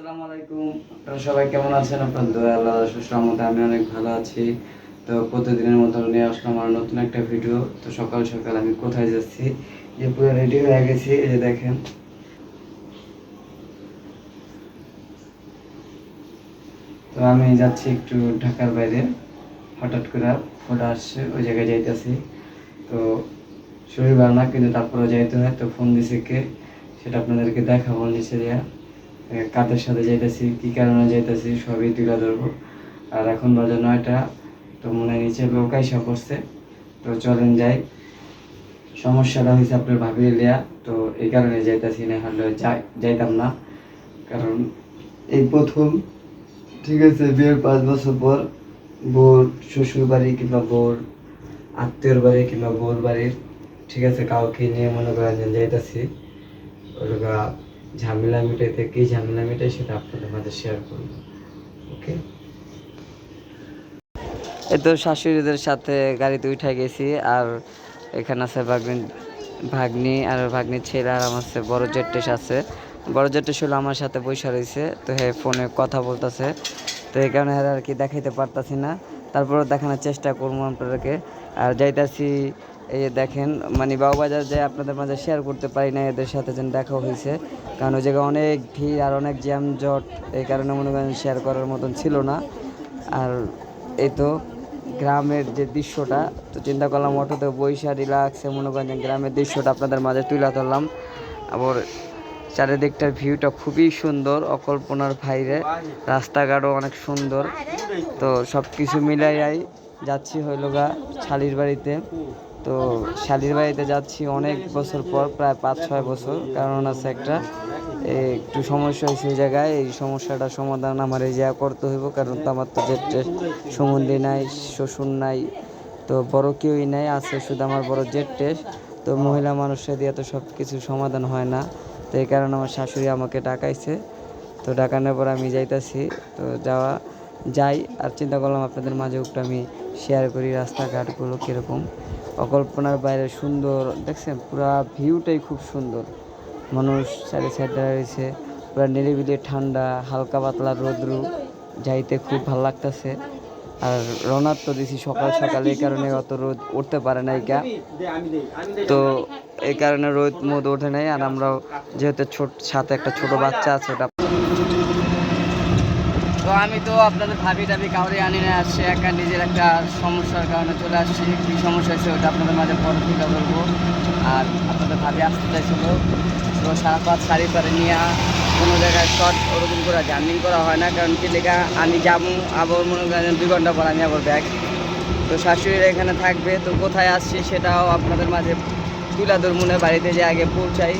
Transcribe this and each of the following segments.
আসসালামু আলাইকুম। আপনারা সবাই কেমন আছেন? আপনার দোয়া আল্লাহ সুস্থর আমি অনেক ভালো আছি। তো প্রতিদিনের মতো নিয়ে আসলাম আমার নতুন একটা ভিডিও তো সকাল সকাল আমি কোথায় যাচ্ছি? যে পুরো রেডি হয়ে গেছি, এই যে দেখেন। তো আমি যাচ্ছি একটু ঢাকার বাইরে। হঠাৎ করে ফোন আসছে, ওই জায়গায় যাইতেছি। তো শরীর ভালো না, কিন্তু তারপরে যাইতে হয়। তো ফোন দিছে কে? সেটা আপনাদেরকে দেখাবো নিচে দেওয়া কাদের সাথে যাইতেছি, কি কারণে যাইতেছি, সবই তুলে ধরবো। আর এখন বাজে নয়টা, তো মনে নিচে লোক আইসা পড়ছে। তো চলেন যাই। সমস্যাটা হয়েছে আপনার ভাবিয়ে লিয়া, তো এই কারণে যাইতেছি না, হলে যাই, যাইতাম না। কারণ এই প্রথম, ঠিক আছে, বিয়ের পাঁচ বছর পর বোর শ্বশুর বাড়ি কিংবা বোর আত্মীয়র বাড়ি কিংবা বোর বাড়ির, ঠিক আছে, কাউকে নিয়ে মনে করেন যাইতেছি। ওটা ঝামেলা মিটাইতে কি ঝামেলা মিটাই সেটা আপনাদের মাঝে শেয়ার করব ওকে এই তো শাশুড়িদের সাথে গাড়িতে উঠে গেছি, আর এখানে আছে ভাগ্নি ভাগ্নি আর ভাগ্নির ছেলে আর আমার আছে বড় জেট্টেস আছে। বড় জেট্টেস হলো আমার সাথে বৈশা রয়েছে, তো হ্যাঁ ফোনে কথা বলতেছে। তো এই কারণে আর কি দেখাইতে পারতাছি না। তারপরে দেখানোর চেষ্টা করব আপনাদেরকে। আর যাইতাছি এই দেখেন মানে বাবুবাজার যে আপনাদের মাঝে শেয়ার করতে পারি না, এদের সাথে যেন দেখা হয়েছে কারণ ওই জায়গায় অনেক ভিড় আর অনেক জ্যাম জট, এই কারণে মনে করেন শেয়ার করার মতন ছিল না। আর এই তো গ্রামের যে দৃশ্যটা, তো চিন্তা করলাম অটোতে বৈশা রিলাক্সে মনে করেন গ্রামের দৃশ্যটা আপনাদের মাঝে তুলে ধরলাম। আবার চারিদিকটার ভিউটা খুবই সুন্দর, অকল্পনার বাইরে। রাস্তাঘাটও অনেক সুন্দর। তো সব কিছু মিলাইয়াই যাচ্ছি হইল গা শালির বাড়িতে। তো শালির বাড়িতে যাচ্ছি অনেক বছর পর, প্রায় পাঁচ, ছয় বছর। কারণ আছে একটা একটু সমস্যা হয়েছে ওই জায়গায়। এই সমস্যাটা সমাধান আমার এই জায়গা করতে হইব, কারণ তো আমার তো জেট সম্বন্ধে নাই, শ্বশুর নাই, তো বড় কেউই নাই, আছে শুধু আমার বড় টেস্ট তো মহিলা মানুষের দিয়ে তো সব কিছু সমাধান হয় না। তো এই কারণে আমার শাশুড়ি আমাকে ডাকাইছে। তো ডাকানোর পর আমি যাইতাছি, তো যাওয়া যাই আর চিন্তা করলাম আপনাদের মাঝে একটু আমি শেয়ার করি রাস্তাঘাটগুলো কীরকম। অকল্পনার বাইরে সুন্দর, দেখছেন? পুরা ভিউটাই খুব সুন্দর। মানুষ সাইডে সাইডে রয়েছে, পুরা নিরিবিলি ঠান্ডা, হালকা পাতলা রোদ্রু, যাইতে খুব ভালো লাগতেছে। আর রওনার তো দিছি সকাল সকাল, এই কারণে অত রোদ উঠতে পারে নাই কা তো এই কারণে রোদ মোদ ওঠে নাই, আর আমরাও যেহেতু ছোট, সাথে একটা ছোট বাচ্চা আছে, ওটা তো আমি তো আপনাদের ভাবি টাবি কাউরে আনি না আসছে একা নিজের একটা সমস্যার কারণে চলে আসছি। কী সমস্যা হয়েছে ওটা আপনাদের মাঝে পরে তুলে বলব। আর আপনাদের ভাবি আসতে চাইছিল। তো সারা পাঁচ শাড়ি পারে নিয়ে কোনো জায়গায় শর্ট ওরকম করে জার্নিং করা হয় না, কারণ কি লেখা আমি যাব, আবার মনে করেন দুই ঘণ্টা পর আমি আবার ব্যাগ তো শাশুড়িরা এখানে থাকবে, তো কোথায় আসছি সেটাও আপনাদের মাঝে তুলা ধরমুনে বাড়িতে যে আগে পৌঁছাই।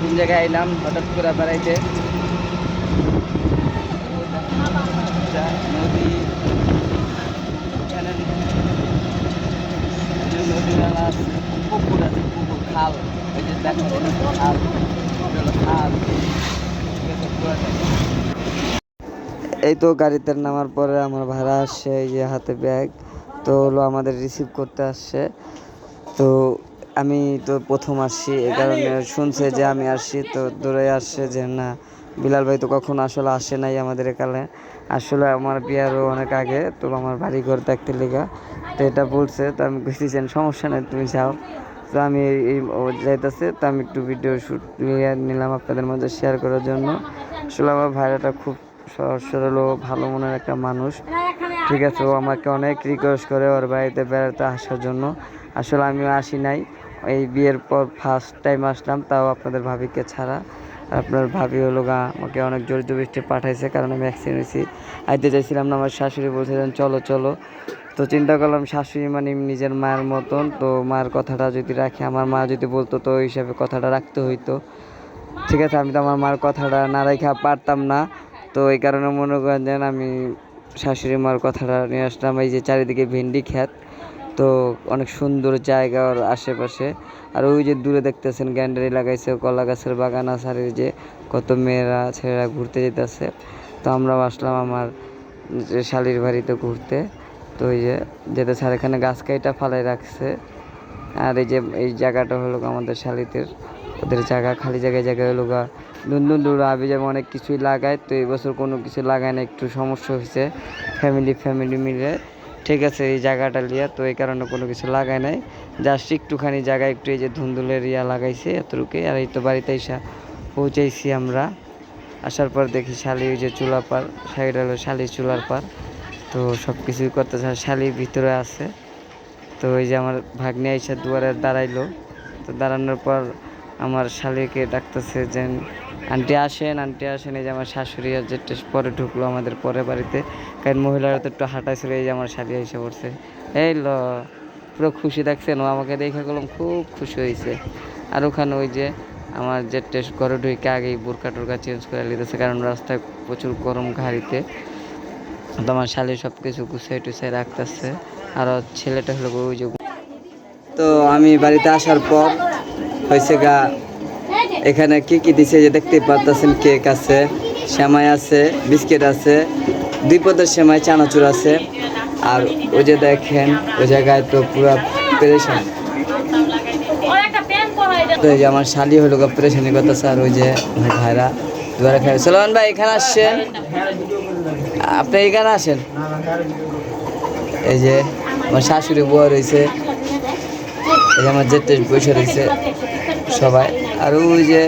কোন জায়গায় এলাম, হঠাৎ করে বেড়াইতে নদী এখানে নদী নালা আছে পুরাটাই। এই তো গাড়িতে নামার পরে আমার ভাড়া আসছে, এই যে হাতে ব্যাগ। তো হলো আমাদের রিসিভ করতে আসছে। তো আমি তো প্রথম আসছি, এই কারণে শুনছে যে আমি আসছি, তো দূরে আসছে যে না বিলাল ভাই তো কখনো আসলে আসে নাই আমাদের এখানে। আসলে আমার বিয়ারও অনেক আগে, তো আমার বাড়ি ঘর দেখতে লেগা। তো এটা বলছে, তো আমি বুঝতেছেন সমস্যা নেই, তুমি যাও। তো আমি এই- যাইতেছে, তো আমি একটু ভিডিও শ্যুট নিয়ে নিলাম আপনাদের মধ্যে শেয়ার করার জন্য। আসলে আমার ভাইরাটা খুব সরল ভালো মনের একটা মানুষ। ঠিক আছে, ও আমাকে অনেক রিকোয়েস্ট করে ওর বাড়িতে বেড়াতে আসার জন্য। আসলে আমিও আসি নাই। এই বিয়ের পর ফার্স্ট টাইম আসলাম, তাও আপনাদের ভাবিকে ছাড়া। আপনার ভাবি হলো গা, আমাকে অনেক জোর জবরদস্তি পাঠাইছে, কারণ আমি অ্যাক্সিডেন্ট হয়েছি। আইতে চাইছিলাম না, আমার শাশুড়ি বলছিলেন, চলো চলো। তো চিন্তা করলাম, শাশুড়ি মানে নিজের মায়ের মতন, তো মায়ের কথাটা যদি রাখি, আমার মা যদি বলতো, তো ওই হিসাবে কথাটা রাখতে হইতো। ঠিক আছে, আমি তো আমার মার কথাটা না রেখা পারতাম না। তো এই কারণে মনে করেন আমি শাশুড়ি মার কথাটা নিয়ে আসলাম, এই যে চারিদিকে ভেন্ডি খ্যাত তো অনেক সুন্দর জায়গা ওর আশেপাশে। আর ওই যে দূরে দেখতেছেন গ্যান্ডারি লাগাইছে কলা গাছের বাগান এই যে কত মেয়েরা, ছেলেরা ঘুরতে যেতেছে। তো আমরাও আসলাম আমার শালির বাড়িতে ঘুরতে। তো ওই যে যেতে স্যার এখানে গাছ কাইটা ফালাই রাখছে। আর এই যে এই জায়গাটা হলো আমাদের শালিতের ওদের জায়গা, খালি জায়গায় জায়গায় হলো গা দুন্দুন দুরা আবি যেমন অনেক কিছুই লাগায়। তো এই বছর কোনো কিছু লাগায় না, একটু সমস্যা হয়েছে। ফ্যামিলি ফ্যামিলি মিলে ঠিক আছে, এই জায়গাটা লিয়া, তো এই কারণে কোনো কিছু লাগায় নাই। জাস্ট একটুখানি জায়গায় একটু এই যে ধুন্দুলের ইয়া লাগাইছে এতটুকুই, আর এই তো বাড়িতে এসে পৌঁছাইছি আমরা। আসার পর দেখি শালি ওই যে চুলা পার সাইড হলো শালি চুলার পার তো সব কিছুই করতেছে, আর শালি ভিতরে আছে। তো ওই যে আমার ভাগ্নে এসে দুয়ারে দাঁড়াইলো। তো দাঁড়ানোর পর আমার শালিকে ডাকতেছে যে, আন্টি আসেন আন্টি আসেন। এই যে আমার শাশুড়ি আর যেটা পরে ঢুকলো আমাদের পরে বাড়িতে। কারণ মহিলারা তো একটু হাঁটাইছিল, এই যে আমার শালি এসে পড়ছে। এই ল, পুরো খুশি দেখছেন? ও আমাকে দেখে গেলাম, খুব খুশি হয়েছে আর ওখানে ওই যে আমার যে টেস্ট ঘরে ঢুকে আগেই বোরকা টোরকা চেঞ্জ করে নিতেছে, কারণ রাস্তায় প্রচুর গরম গাড়িতে। তো আমার শালি সব কিছু গুছিয়ে টুছিয়ে রাখতেছে। আর ছেলেটা হলো ওই যে তো আমি বাড়িতে আসার পর হয়েছে গা। এখানে কি কি দিছে যে দেখতে পারতেছেন কেক আছে, সেমাই আছে, বিস্কিট আছে, দুই পদের সেমাই, চানাচুর আছে। আর ওই যে দেখেন, ওই জায়গায় তো পুরো পেরেশান। তো এই যে আমার শালি হলো পেরেশানি করতেছে, আর ওই যে ভাইরা দুয়ারে খাই সালমান ভাই, এখানে আসছেন? আপনি এখানে আসেন? এই যে আমার শাশুড়ি বুয়া রয়েছে। এই যে আমার জেঠে বসে রয়েছে সবাই। আর ওই যে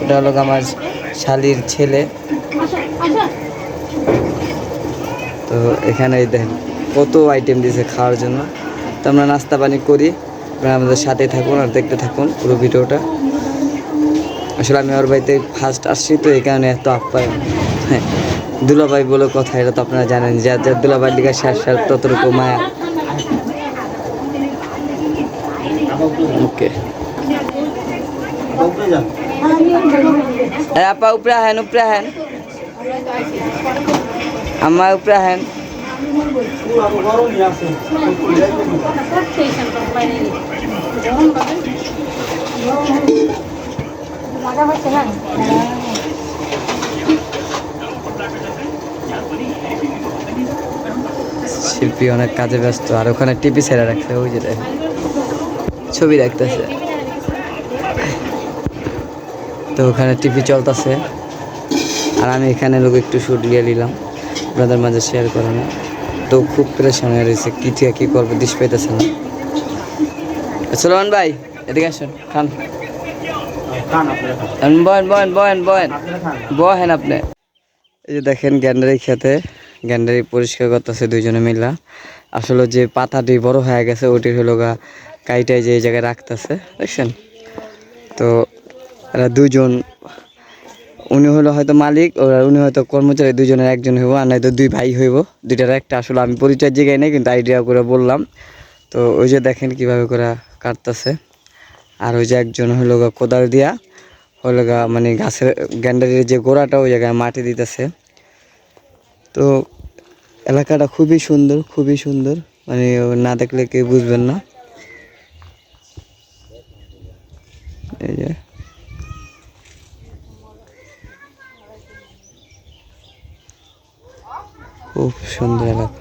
ওটা হলো আমার শালির ছেলে। তো এখানে দেখেন, কত আইটেম দিয়েছে খাওয়ার জন্য। তো আমরা নাস্তা পানি করি আপনারা আমাদের সাথে থাকুন আর দেখতে থাকুন পুরো ভিডিওটা। আসলে আমি ওর বাড়িতে ফার্স্ট আসছি তো, এই কারণে এত আপ্যায়ন। হ্যাঁ দুলাভাই বলে কথা, এটা তো আপনারা জানেন, যার যার দুলাভাই দিকে শেষ ততটুকু মায়া। ওকে আপা উপরে আহেন উপরে আহেন। আমার উপরে আহেন। লাগা হচ্ছে না শিল্পী অনেক কাজে ব্যস্ত আর ওখানে টিভি ছেড়ে রাখছে ওই যে দেখেন। ছবি দেখতেছে তো ওখানে টিভি চলতেছে। আর আমি এখানে লোক একটু শুট নিয়ে নিলাম। আপনাদের মাঝে শেয়ার করে না তো খুব প্রেশান হয়ে রয়েছে। কি থেকে কী করব দিস পাইতেছে না। সুলমান ভাই, এদিকে আসুন, খান। বয়েন বয়েন বয়েন বয়েন বহেন আপনি। এই যে দেখেন গ্যান্ডারি খেতে, গ্যান্ডারি পরিষ্কার করতেছে দুইজনে মিলা। আসলে যে পাতাটি বড় হয়ে গেছে, ওটি হলো গা কাইটাই যে এই জায়গায় রাখতেছে, দেখছেন? তো এরা দুজন উনি হলো হয়তো মালিক, ওরা উনি হয়তো কর্মচারী দুজনের একজন হইব, আর নয়তো দুই ভাই হইব। দুইটার একটা আসলে আমি পরিচয় জায়গায় নেই, কিন্তু আইডিয়া করে বললাম। তো ওই যে দেখেন কীভাবে করে কাটতেছে। আর ওই যে একজন হলো কোদাল দিয়া, হলো মানে গাছের গ্যান্ডারির যে গোড়াটা ওই জায়গায় মাটি দিতেছে। তো এলাকাটা খুবই সুন্দর খুবই সুন্দর। মানে না দেখলে কেউ বুঝবেন না। এই যে। খুব সুন্দর এলাকা।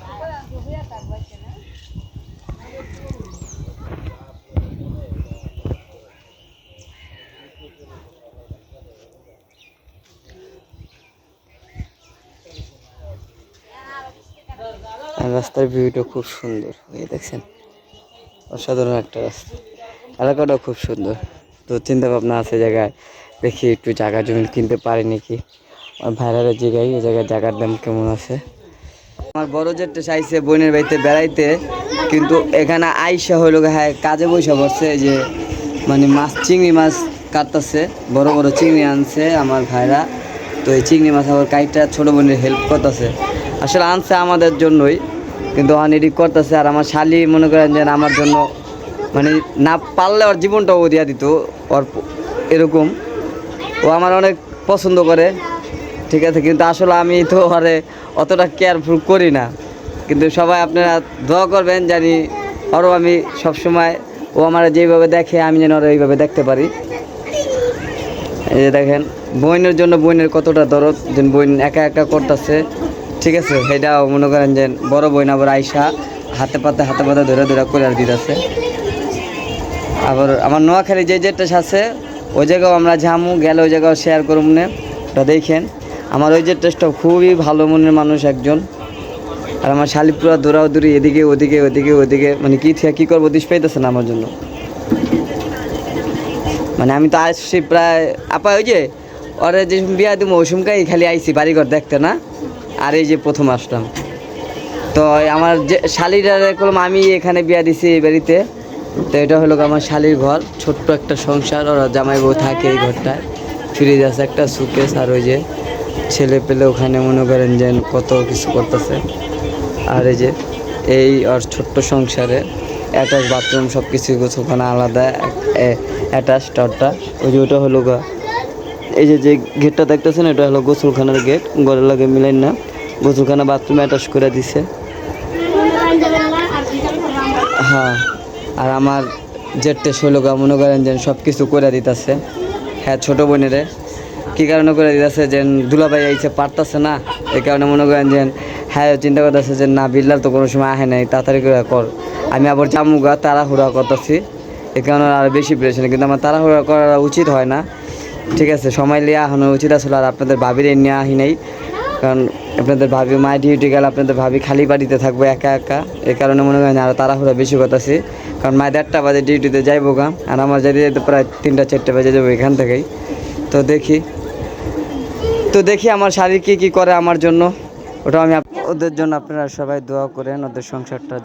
রাস্তার ভিউটা খুব সুন্দর দেখছেন? অসাধারণ একটা রাস্তা। এলাকাটাও খুব সুন্দর। তো চিন্তা ভাবনা আছে জায়গায়। দেখি একটু জায়গা জমি কিনতে পারি নাকি। আমার ভাইরারের জায়গায়, এই জায়গায় জায়গার দাম কেমন আছে? আমার বড় জেটটা চাইছে বোনের বাড়িতে বেড়াইতে, কিন্তু এখানে আইসা হইল হ্যাঁ কাজে বসে পড়ছে যে মানে মাছ, চিংড়ি মাছ কাটতেছে, বড় বড় চিংড়ি আনছে আমার ভাইরা। তো এই চিংড়ি মাছ আবার কাইটা ছোট বোনের হেল্প করতেছে। আসলে আনছে আমাদের জন্যই, কিন্তু অনেক করতেছে, আর আমার শালি মনে করেন যে আমার জন্য মানে না পারলে ওর জীবনটাও ও দিয়া দিত, ওর এরকম। ও আমার অনেক পছন্দ করে, ঠিক আছে, কিন্তু আসলে আমি তো আরে অতটা কেয়ারফুল করি না। কিন্তু সবাই আপনারা দোয়া করবেন জানি আরও আমি সবসময় ও আমার যেইভাবে দেখে, আমি যেন ওরা এইভাবে দেখতে পারি। এই যে দেখেন বইনের জন্য বইনের কতটা দরদ, যেন বইন একা একা করতেছে, ঠিক আছে? সেটাও মনে করেন যে বড় বইন আবার আইসা হাতে পাতে হাতে পাতে ধরে ধরে করে আর দিতেছে। আবার আমার নোয়াখালী যে যেটা আছে, ওই জায়গাও আমরা যামু, গেলে ওই জায়গাও শেয়ার করুম না ওটা দেখেন। আমার ওই যে টেস্টটা খুবই ভালো মনের মানুষ একজন। আর আমার শালি পুরা দৌড়াদৌড়ি এদিকে, ওদিকে ওদিকে ওদিকে। মানে কি থেকে কী করব দিস পাইতেছে না আমার জন্য? মানে আমি তো আসছি প্রায়, আপা ওই যে, ওরে যে বিয়া দিব ওই সময়কাই খালি আইছি বাড়িঘর দেখতে না? আর এই যে প্রথম আসলাম। তো আমার যে শালিরা করলাম আমি এখানে বিয়া দিছি এই বাড়িতে। তো এটা হলো আমার শালির ঘর। ছোট্ট একটা সংসার, ওরা জামাই বউ থাকে এই ঘরটায়। ফ্রিজ আছে, একটা সুকেস আর ওই যে ছেলে পেলে ওখানে মনে করেন যে কত কিছু করতেছে। আর এই যে এই ওর ছোট্ট সংসারে অ্যাটাচ বাথরুম সব কিছু ওখানে আলাদা অ্যাটাচ টরটা ওই যে ওটা হলো এই যে যে গেটটা দেখতেছেন, এটা হলো গোসলখানার গেট ঘরের লাগে মিলেন না। গোসলখানা বাথরুম অ্যাটাচ করে দিছে। হ্যাঁ। আর আমার জেটটা ষোলোগা মনে করেন যে সব কিছু করে দিতেছে। হ্যাঁ ছোটো বোনেরে। কী কারণে করে দিতেছে যে দুলাভাই আইসে পারতাছে না? এই কারণে মনে করেন যে হ্যাঁ চিন্তা করতেছে যে, না বিল্লাল তো কোনো সময় আহে নাই, তাড়াতাড়ি করে কর। আমি আবার জামুগা তাড়াহুড়া করতেছি। এই কারণে আর বেশি প্রেশন কিন্তু আমার তাড়াহুড়া করা উচিত হয় না। ঠিক আছে, সময় লিয়ে আহানো উচিত আসলে আর আপনাদের ভাবির নিয়ে আহি নাই। কারণ আপনাদের ভাবি, মায়ের ডিউটি গেলে আপনাদের ভাবি খালি বাড়িতে থাকব, একা একা। এ কারণে মনে হয় করেন আরও তাড়াহুড়া বেশি করতেছি। কারণ মায়ের দেড়টা বাজে ডিউটিতে যাইবো গা, আর আমার যেতে যেতে প্রায় তিনটা, চারটে বাজে যাব এখান থেকেই। তো দেখি তো দেখি আমার শাড়ি কী কী করে আমার জন্য। ওটা আমি ওদের জন্য আপনারা সবাই দোয়া করেন, ওদের সংসারটা